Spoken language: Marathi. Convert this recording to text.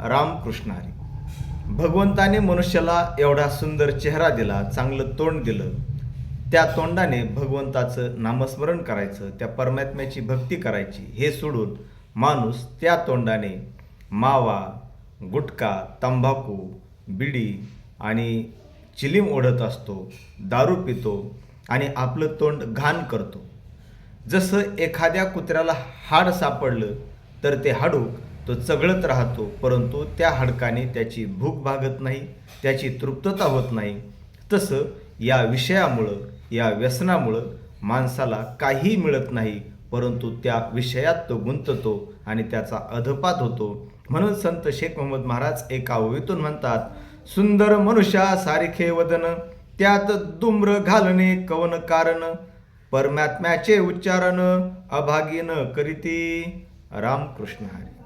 रामकृष्ण हरी. भगवंताने मनुष्याला एवढा सुंदर चेहरा दिला चांगलं तोंड दिलं त्या तोंडाने भगवंताचं नामस्मरण करायचं त्या परमात्म्याची भक्ती करायची हे सोडून माणूस त्या तोंडाने मावा गुटखा तंबाखू बिडी आणि चिलीम ओढत असतो दारू पितो आणि आपलं तोंड घाण करतो. जसं एखाद्या कुत्र्याला हाड सापडलं तर ते हाडूक तो चघळत राहतो परंतु त्या हाडकाने त्याची भूक भागत नाही त्याची तृप्तता होत नाही. तसं या विषयामुळं या व्यसनामुळं माणसाला काहीही मिळत नाही परंतु त्या विषयात तो गुंततो आणि त्याचा अधपात होतो. म्हणून संत शेख मोहम्मद महाराज एका ओवीतून म्हणतात सुंदर मनुष्या सारखे वदन त्यात दुम्र घालणे कवन कारण परमात्म्याचे उच्चारण अभागीन करीती. रामकृष्ण हरी.